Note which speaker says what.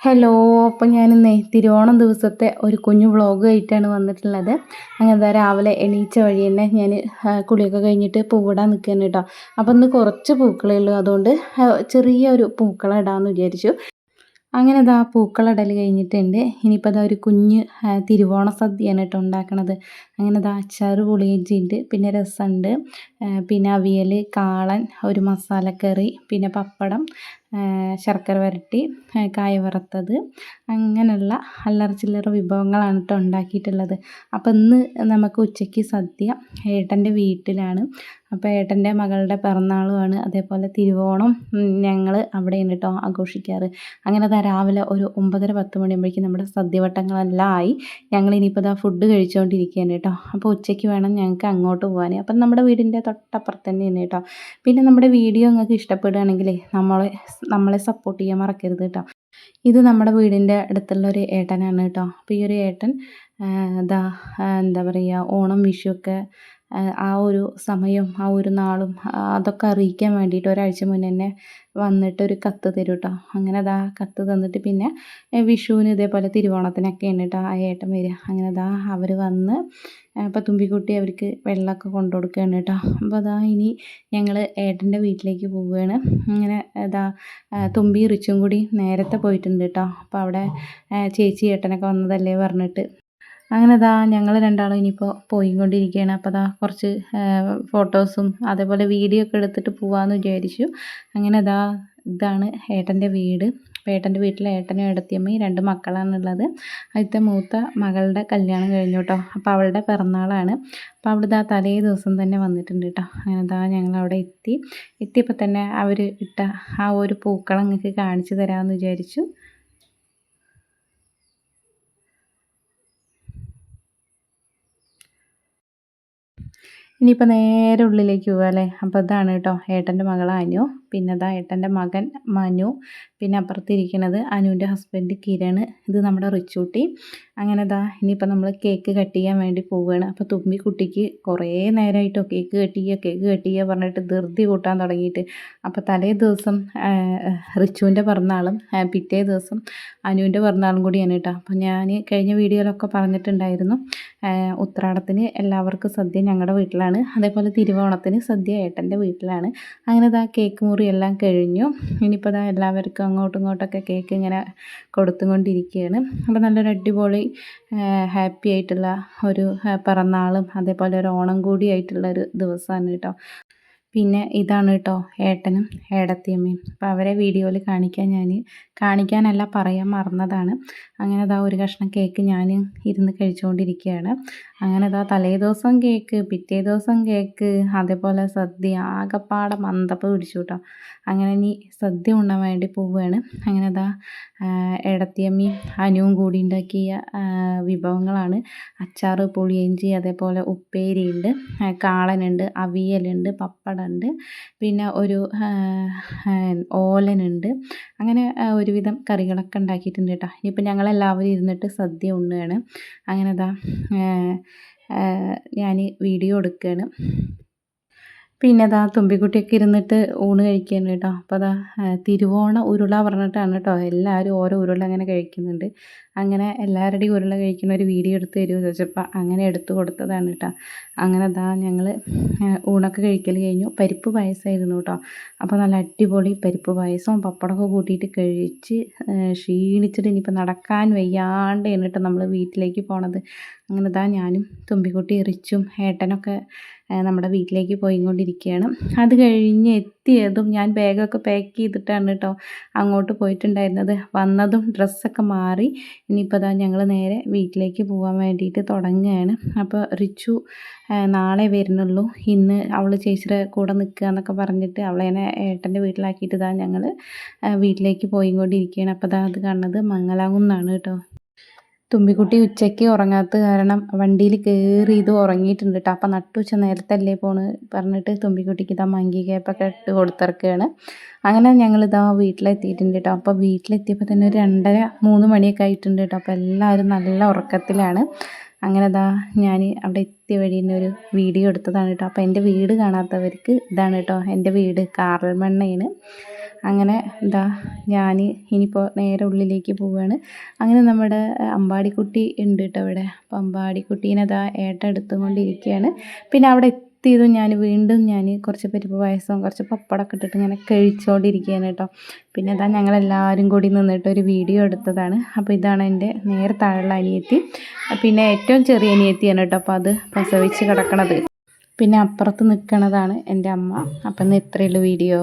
Speaker 1: Hello അപ്പം ഞാനിന്ന് തിരുവോണം ദിവസത്തെ ഒരു കുഞ്ഞു വ്ളോഗ് ആയിട്ടാണ് വന്നിട്ടുള്ളത്. അങ്ങനെ രാവിലെ എണീച്ച വഴി തന്നെ ഞാൻ കുളിയൊക്കെ കഴിഞ്ഞിട്ട് പൂവിടാൻ നിൽക്കുകയാണ് കേട്ടോ. അപ്പം ഇന്ന് കുറച്ച് പൂക്കളേ ഉള്ളൂ. അതുകൊണ്ട് ചെറിയ ഒരു പൂക്കളം ഇടാമെന്ന് വിചാരിച്ചു. അങ്ങനെ ഇതാ പൂക്കളിടൽ കഴിഞ്ഞിട്ടുണ്ട്. ഇനിയിപ്പോൾ അതാ ഒരു കുഞ്ഞ് തിരുവോണ സദ്യയാണ് കേട്ടോ ഉണ്ടാക്കണത്. അങ്ങനെ ഇതാ അച്ചാർ പുളിയിഞ്ചിയുണ്ട് പിന്നെ രസമുണ്ട്. പിന്നെ അവിയൽ കാളൻ ഒരു മസാലക്കറി പിന്നെ പപ്പടം ശർക്കര വരട്ടി കായ വറുത്തത്. അങ്ങനെയുള്ള അല്ലറ ചില്ലറ വിഭവങ്ങളാണ് കേട്ടോ ഉണ്ടാക്കിയിട്ടുള്ളത്. അപ്പോൾ ഇന്ന് നമുക്ക് ഉച്ചയ്ക്ക് സദ്യ ഏട്ടന്റെ വീട്ടിലാണ്. അപ്പോൾ ഏട്ടന്റെ മകളുടെ പിറന്നാളുമാണ്. അതേപോലെ തിരുവോണം ഞങ്ങൾ അവിടെയാണ് കേട്ടോ ആഘോഷിക്കാറ്. അങ്ങനെ അതാ രാവിലെ ഒരു ഒമ്പതര പത്ത് മണിയാകുമ്പോഴേക്കും നമ്മുടെ സദ്യവട്ടങ്ങളെല്ലാം ആയി. ഞങ്ങൾ ഇനിയിപ്പോൾ ഇതാ ഫുഡ് കഴിച്ചുകൊണ്ടിരിക്കുകയാണ് കേട്ടോ അപ്പോൾ ഉച്ചയ്ക്ക് വേണം ഞങ്ങൾക്ക് അങ്ങോട്ട് പോകാൻ അപ്പം നമ്മുടെ വീടിന്റെ തൊട്ടപ്പുറത്ത് തന്നെയാണ് കേട്ടോ പിന്നെ നമ്മുടെ വീഡിയോ നിങ്ങൾക്ക് ഇഷ്ടപ്പെടുകയാണെങ്കിൽ നമ്മളെ നമ്മളെ സപ്പോർട്ട് ചെയ്യാൻ മറക്കരുത് കേട്ടോ ഇത് നമ്മുടെ വീടിന്റെ അടുത്തുള്ള ഒരു ഏട്ടനാണ് കേട്ടോ അപ്പോൾ ഈ ഒരു ഏട്ടൻ എന്താ എന്താ പറയുക ഓണം വിഷുവൊക്കെ ആ ഒരു സമയം ആ ഒരു നാളും അതൊക്കെ അറിയിക്കാൻ വേണ്ടിയിട്ട് ഒരാഴ്ച മുന്നേ തന്നെ വന്നിട്ട് ഒരു കത്ത് തരും കേട്ടോ അങ്ങനെ അതാ കത്ത് തന്നിട്ട് പിന്നെ വിഷുവിന് ഇതേപോലെ തിരുവോണത്തിനൊക്കെയാണ് കേട്ടോ ആ ഏട്ടൻ വരിക. അങ്ങനെ അതാ അവർ വന്ന് അപ്പോൾ തുമ്പിക്കുട്ടി അവർക്ക് വെള്ളമൊക്കെ കൊണ്ടു കൊടുക്കുകയാണ് കേട്ടോ അപ്പോൾ അതാ ഇനി ഞങ്ങൾ ഏട്ടന്റെ വീട്ടിലേക്ക് പോവുകയാണ്. ഇങ്ങനെ അതാ തുമ്പി റിച്ചും കൂടി നേരത്തെ പോയിട്ടുണ്ട് കേട്ടോ അപ്പോൾ അവിടെ ചേച്ചി ഏട്ടനൊക്കെ വന്നതല്ലേ പറഞ്ഞിട്ട്. അങ്ങനെ ദാ ഞങ്ങൾ രണ്ടാളും ഇനിയിപ്പോൾ പോയിക്കൊണ്ടിരിക്കുകയാണ് അപ്പോൾ ദാ കുറച്ച് ഫോട്ടോസും അതേപോലെ വീഡിയോ ഒക്കെ എടുത്തിട്ട് പോവാമെന്ന് വിചാരിച്ചു. അങ്ങനെ ദാ ഇതാണ് ഏട്ടന്റെ വീട്. അപ്പോൾ ഏട്ടന്റെ വീട്ടിൽ ഏട്ടനും ഏടത്തിയമ്മയും രണ്ട് മക്കളാണുള്ളത്. ആദ്യത്തെ മൂത്ത മകളുടെ കല്യാണം കഴിഞ്ഞു കേട്ടോ അപ്പോൾ അവളുടെ പിറന്നാളാണ്. അപ്പോൾ അവിടുത്തെ ആ തലേ ദിവസം തന്നെ വന്നിട്ടുണ്ട് കേട്ടോ അങ്ങനെ ദാ ഞങ്ങൾ അവിടെ എത്തി. എത്തിയപ്പോൾ തന്നെ അവർ ഇട്ട ആ ഒരു പൂക്കളം നിങ്ങൾക്ക് കാണിച്ചു തരാമെന്ന് വിചാരിച്ചു. ഇനിയിപ്പോൾ നേരെ ഉള്ളിലേക്ക് പോവുക അല്ലേ? അപ്പോൾ ഇതാണ് കേട്ടോ ഏട്ടന്റെ മകളാണ് അനു. പിന്നെ അതാ ഏട്ടന്റെ മകൻ മനു പിന്നെ അപ്പുറത്തിരിക്കുന്നത് അനുവിന്റെ ഹസ്ബൻഡ് കിരൺ ഇത് നമ്മുടെ റിച്ചൂട്ടി. അങ്ങനെ ഇതാ ഇനിയിപ്പോൾ നമ്മൾ കേക്ക് കട്ട് ചെയ്യാൻ വേണ്ടി പോവുകയാണ്. അപ്പോൾ തുമ്പി കുട്ടിക്ക് കുറേ നേരമായിട്ടോ കേക്ക് കട്ട് ചെയ്യുക കേക്ക് കട്ട് ചെയ്യുക പറഞ്ഞിട്ട് ധൃതി കൂട്ടാൻ തുടങ്ങിയിട്ട്. അപ്പോൾ തലേ ദിവസം റിച്ചുവിന്റെ പിറന്നാളും പിറ്റേ ദിവസം അനുവിന്റെ പിറന്നാളും കൂടിയാണ് കേട്ടോ. അപ്പോൾ ഞാൻ കഴിഞ്ഞ വീഡിയോയിലൊക്കെ പറഞ്ഞിട്ടുണ്ടായിരുന്നു ഉത്രാടത്തിന് എല്ലാവർക്കും സദ്യ ഞങ്ങളുടെ വീട്ടിലാണ്. അതേപോലെ തിരുവോണത്തിന് സദ്യ ഏട്ടന്റെ വീട്ടിലാണ്. അങ്ങനെ ഇതാ കേക്ക് മുറി എല്ലാം കഴിഞ്ഞു. ഇനിയിപ്പോൾ ഇതാ എല്ലാവർക്കും അങ്ങോട്ടും ഇങ്ങോട്ടൊക്കെ കേക്ക് ഇങ്ങനെ കൊടുത്തുകൊണ്ടിരിക്കുകയാണ്. അപ്പോൾ നല്ലൊരു അടിപൊളി ഹാപ്പി ആയിട്ടുള്ള ഒരു പിറന്നാളും അതേപോലെ ഒരു ഓണം കൂടി ആയിട്ടുള്ള ഒരു ദിവസമാണ് കേട്ടോ. പിന്നെ ഇതാണ് കേട്ടോ ഏട്ടനും ഏടത്തിയമ്മയും. അപ്പോൾ അവരെ വീഡിയോയിൽ കാണിക്കാൻ ഞാൻ കാണിക്കാനല്ല പറയാൻ മറന്നതാണ്. അങ്ങനെ അതാ ഒരു കഷ്ണം കേക്ക് ഞാൻ ഇരുന്ന് കഴിച്ചുകൊണ്ടിരിക്കുകയാണ് അങ്ങനെ അതാ തലേ ദിവസം കേക്ക് പിറ്റേ ദിവസം കേക്ക് അതേപോലെ സദ്യ ആകെപ്പാടെ മന്തപ്പ് പിടിച്ചു കേട്ടോ അങ്ങനെ ഇനി സദ്യ ഉണ്ണാൻ വേണ്ടി പോവുകയാണ് അങ്ങനെ അതാ ഏടത്തിയമ്മയും അനുവും കൂടി ഉണ്ടാക്കിയ വിഭവങ്ങളാണ്. അച്ചാറ് പുളിയഞ്ചി അതേപോലെ ഉപ്പേരിയുണ്ട് കാളനുണ്ട് അവിയലുണ്ട് പപ്പടമുണ്ട് പിന്നെ ഒരു ഓലനുണ്ട്. അങ്ങനെ ഒരുവിധം കറികളൊക്കെ ഉണ്ടാക്കിയിട്ടുണ്ട് കേട്ടോ. ഇനിയിപ്പോൾ ഞങ്ങളെല്ലാവരും ഇരുന്നിട്ട് സദ്യ ഉണ്ണുകയാണ്. അങ്ങനെ അതാ ഞാൻ വീഡിയോ എടുക്കുകയാണ്. പിന്നെ അതാ തുമ്പിക്കുട്ടിയൊക്കെ ഇരുന്നിട്ട് ഊണ് കഴിക്കുകയാണ് കേട്ടോ. അപ്പോൾ അതാ തിരുവോണ ഉരുള പറഞ്ഞിട്ടാണ് കേട്ടോ. എല്ലാവരും ഓരോ ഉരുള അങ്ങനെ കഴിക്കുന്നുണ്ട്. അങ്ങനെ എല്ലാവരുടെയും ഉരുള കഴിക്കുന്ന ഒരു വീഡിയോ എടുത്ത് തരുമോ ചോദിച്ചപ്പോൾ അങ്ങനെ എടുത്തു കൊടുത്തതാണ് കേട്ടോ. അങ്ങനെ അതാ ഞങ്ങൾ ഊണൊക്കെ കഴിക്കൽ കഴിഞ്ഞു. പരിപ്പ് പായസമായിരുന്നു കേട്ടോ. അപ്പോൾ നല്ല അടിപൊളി പരിപ്പ് പായസവും പപ്പടമൊക്കെ കൂട്ടിയിട്ട് കഴിച്ച് ക്ഷീണിച്ചിട്ട് ഇനിയിപ്പോൾ നടക്കാൻ വയ്യാണ്ട് എന്നിട്ട് നമ്മൾ വീട്ടിലേക്ക് പോണത്. അങ്ങനെ ഇതാ ഞാനും തുമ്പിക്കുട്ടി എറിച്ചും ഏട്ടനൊക്കെ നമ്മുടെ വീട്ടിലേക്ക് പോയിക്കൊണ്ടിരിക്കുകയാണ്. അത് കഴിഞ്ഞ് എത്തിയതും ഞാൻ ബാഗൊക്കെ പാക്ക് ചെയ്തിട്ടാണ് കേട്ടോ അങ്ങോട്ട് പോയിട്ടുണ്ടായിരുന്നത്. വന്നതും ഡ്രസ്സൊക്കെ മാറി. ഇനിയിപ്പോൾ അതാ ഞങ്ങൾ നേരെ വീട്ടിലേക്ക് പോകാൻ വേണ്ടിയിട്ട് തുടങ്ങുകയാണ് അപ്പോൾ റിച്ചു നാളെ വരുന്നുള്ളൂ. ഇന്ന് അവൾ ചേച്ചിയുടെ കൂടെ നിൽക്കുക എന്നൊക്കെ പറഞ്ഞിട്ട് അവളേനെ ഏട്ടന്റെ വീട്ടിലാക്കിയിട്ട് ഇതാ ഞങ്ങൾ വീട്ടിലേക്ക് പോയിക്കൊണ്ടിരിക്കുകയാണ്. അപ്പോൾ അതാ അത് കാണുന്നത് മംഗലാകുന്നാണ് കേട്ടോ തുമ്പിക്കുട്ടി ഉച്ചയ്ക്ക് ഉറങ്ങാത്ത കാരണം വണ്ടിയിൽ കയറി ഇത് ഉറങ്ങിയിട്ടുണ്ട് കേട്ടോ അപ്പം നട്ടുച്ച നേരത്തല്ലേ പോണ് പറഞ്ഞിട്ട് തുമ്പിക്കുട്ടിക്ക് ഇതാ മങ്കി കേപ്പൊക്കെ ഇട്ട് കൊടുത്തിറക്കുകയാണ് അങ്ങനെ ഞങ്ങളിതാ വീട്ടിലെത്തിയിട്ടുണ്ട് കേട്ടോ അപ്പോൾ വീട്ടിലെത്തിയപ്പോൾ തന്നെ ഒരു രണ്ടര മൂന്ന് മണിയൊക്കെ ആയിട്ടുണ്ട് കേട്ടോ അപ്പോൾ എല്ലാവരും നല്ല ഉറക്കത്തിലാണ്. അങ്ങനെ ഇതാ ഞാൻ അവിടെ എത്തിയ വഴി തന്നെ ഒരു വീഡിയോ എടുത്തതാണ് കേട്ടോ അപ്പോൾ എന്റെ വീട് കാണാത്തവർക്ക് ഇതാണ് കേട്ടോ എന്റെ വീട് കാറൽമണ്ണയാണ്. അങ്ങനെ എന്താ ഞാൻ ഇനിയിപ്പോൾ നേരെ ഉള്ളിലേക്ക് പോവുകയാണ് അങ്ങനെ നമ്മുടെ അമ്പാടിക്കുട്ടി ഉണ്ട് കേട്ടോ അവിടെ അപ്പോൾ അമ്പാടിക്കുട്ടീനെ അതാ ഏട്ട എടുത്തുകൊണ്ടിരിക്കുകയാണ് പിന്നെ അവിടെ എത്തിയതും ഞാൻ വീണ്ടും ഞാൻ കുറച്ച് പരിപ്പ് പായസവും കുറച്ച് പപ്പടമൊക്കെ ഇട്ടിട്ട് ഇങ്ങനെ കഴിച്ചുകൊണ്ടിരിക്കുകയാണ് കേട്ടോ പിന്നെ അതാ ഞങ്ങളെല്ലാവരും കൂടി നിന്നിട്ട് ഒരു വീഡിയോ എടുത്തതാണ്. അപ്പോൾ ഇതാണ് എന്റെ നേരെ താഴെയുള്ള അനിയത്തി. പിന്നെ ഏറ്റവും ചെറിയ അനിയത്തിയാണ് കേട്ടോ അപ്പോൾ അത് പ്രസവിച്ച് കിടക്കണത്. പിന്നെ അപ്പുറത്ത് നിൽക്കണതാണ് എന്റെ അമ്മ. അപ്പം ഇന്ന് ഇത്രയുള്ളൂ വീഡിയോ.